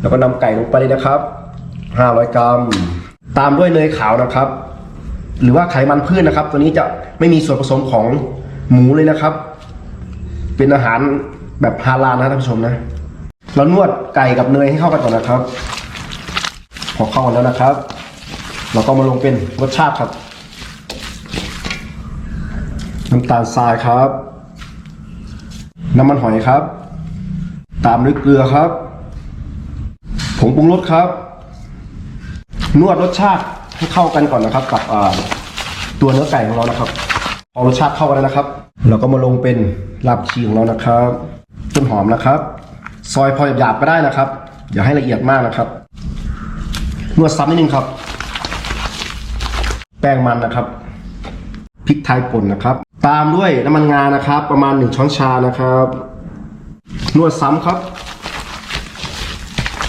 แล้วก็นำไก่ลงไปเลยนะครับ 500 กรัม ตามด้วยเนยขาวนะครับ หรือว่าไขมันพืชนะครับ ตัวนี้จะไม่มีส่วนผสมของหมูเลยนะครับ เป็นอาหารแบบฮาลาลนะท่านผู้ชมนะ เรานวดไก่กับเนยให้เข้ากันก่อนนะครับ พอเข้ากันแล้วนะครับ เราก็มาลงเป็นรสชาติครับน้ำตาลทรายครับ น้ำมันหอยครับ ตามด้วยเกลือครับ ผงปรุงรสครับ นวดรสชาติให้เข้ากันก่อนนะครับ กับตัวเนื้อไก่ของเรานะครับพอรสชาติเข้ากันแล้วนะครับ เราก็มาลงเป็นลาบชีของเรานะครับต้นหอมนะครับ ซอยพอหยาบๆก็ได้นะครับ อย่าให้ละเอียดมากนะครับ นวดซ้ำนิดนึงครับ แป้งมันนะครับพริกไทยป่นนะครับ ตามด้วยน้ำมันงานะครับ ประมาณหนึ่งช้อนชานะครับ นวดซ้ำครับ